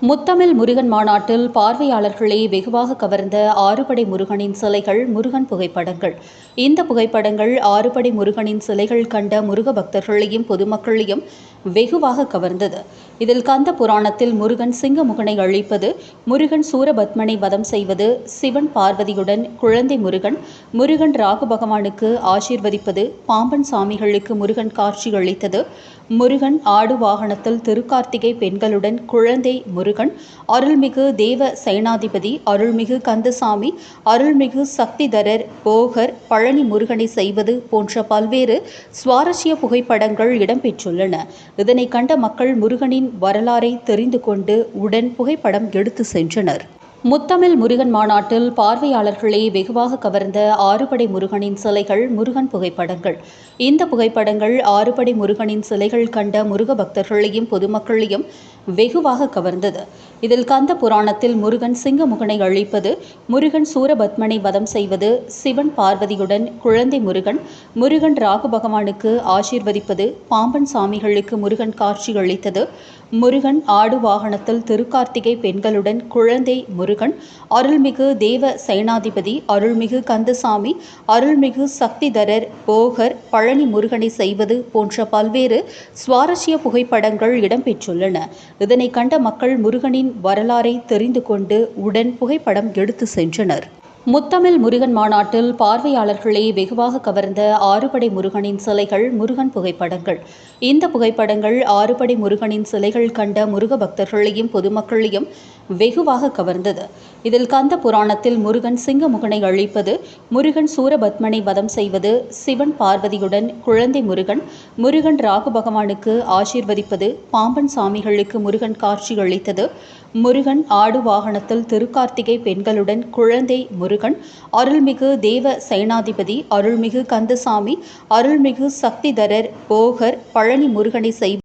Muthamizh Murugan மாநாட்டில் பார்வையாளர்களை வெகுவாக கவர்ந்த ஆறுபடை முருகனின் சிலைகள் முருகன் புகைப்படங்கள். இந்த புகைப்படங்கள் ஆறுபடை முருகனின் சிலைகள் கண்ட முருக பக்தர்களையும் பொதுமக்களையும் வெகுவாக கவர்ந்தது. இதில் கந்த புராணத்தில் முருகன் சிங்கமுகனை அழிப்பது முருகன் சூரபத்மனை வதம் செய்வது சிவன் பார்வதியுடன் குழந்தை முருகன் முருகன் ராகு பகவானுக்கு ஆசீர்வதிப்பது பாம்பன் சாமிகளுக்கு முருகன் காட்சி அளித்தது முருகன் ஆடு வாகனத்தில் திருக்கார்த்திகை பெண்களுடன் குழந்தை முருகன் அருள்மிகு தேவ சேனாதிபதி அருள்மிகு கந்தசாமி அருள்மிகு சக்திதரர் போகர் பழனி முருகனை செய்வது போன்ற பல்வேறு சுவாரஸ்ய புகைப்படங்கள் இடம்பெற்றுள்ளன. இதனை கண்ட மக்கள் முருகனின் வரலாறை தெரிந்து கொண்டு உடன் புகைப்படம் எடுத்து சென்றனர். முத்தமிழ் முருகன் மாநாட்டில் பார்வையாளர்களை வெகுவாக கவர்ந்த ஆறுபடை முருகனின் சிலைகள் முருகன் புகைப்படங்கள். இந்த புகைப்படங்கள் ஆறுபடை முருகனின் சிலைகள் கண்ட முருக பக்தர்களையும் பொதுமக்களையும் வெகுவாக கவர்ந்தது. இதில் கந்த புராணத்தில் முருகன் சிங்கமுகனை அழிப்பது முருகன் சூரபத்மனை வதம் செய்வது சிவன் பார்வதியுடன் குழந்தை முருகன் முருகன் ராகு பகவானுக்கு ஆசீர்வதிப்பது பாம்பன் சாமிகளுக்கு முருகன் காட்சி அளித்தது முருகன் ஆடு வாகனத்தில் திருக்கார்த்திகை பெண்களுடன் குழந்தை முருகன் அருள்மிகு தேவ சேனாதிபதி அருள்மிகு கந்தசாமி அருள்மிகு சக்திதரர் போகர் பழனி முருகனை செய்வது போன்ற பல்வேறு சுவாரஸ்ய புகைப்படங்கள் இடம்பெற்றுள்ளன. இதனை கண்ட மக்கள் முருகனின் வரலாறை தெரிந்து கொண்டு உடன் புகைப்படம் எடுத்து சென்றனர். முத்தமிழ் முருகன் மாநாட்டில் பார்வையாளர்களை வெகுவாக கவர்ந்த ஆறுபடை முருகனின் சிலைகள் முருகன் புகைப்படங்கள். இந்த புகைப்படங்கள் ஆறுபடை முருகனின் சிலைகள் கண்ட முருக பக்தர்களையும் பொதுமக்களையும் வெகுவாக கவர்ந்தது. இதில் கந்த புராணத்தில் முருகன் சிங்கமுகனை அழிப்பது முருகன் சூரபத்மனை வதம் செய்வது சிவன் பார்வதியுடன் குழந்தை முருகன் முருகன் ராகு பகவானுக்கு ஆசீர்வதிப்பது பாம்பன் சாமிகளுக்கு முருகன் காட்சி அளித்தது முருகன் ஆடு வாகனத்தில் திருக்கார்த்திகை பெண்களுடன் குழந்தை முருகன் அருள்மிகு தேவ சேனாதிபதி அருள்மிகு கந்தசாமி அருள்மிகு சக்திதரர் போகர் பழனி முருகனை செய்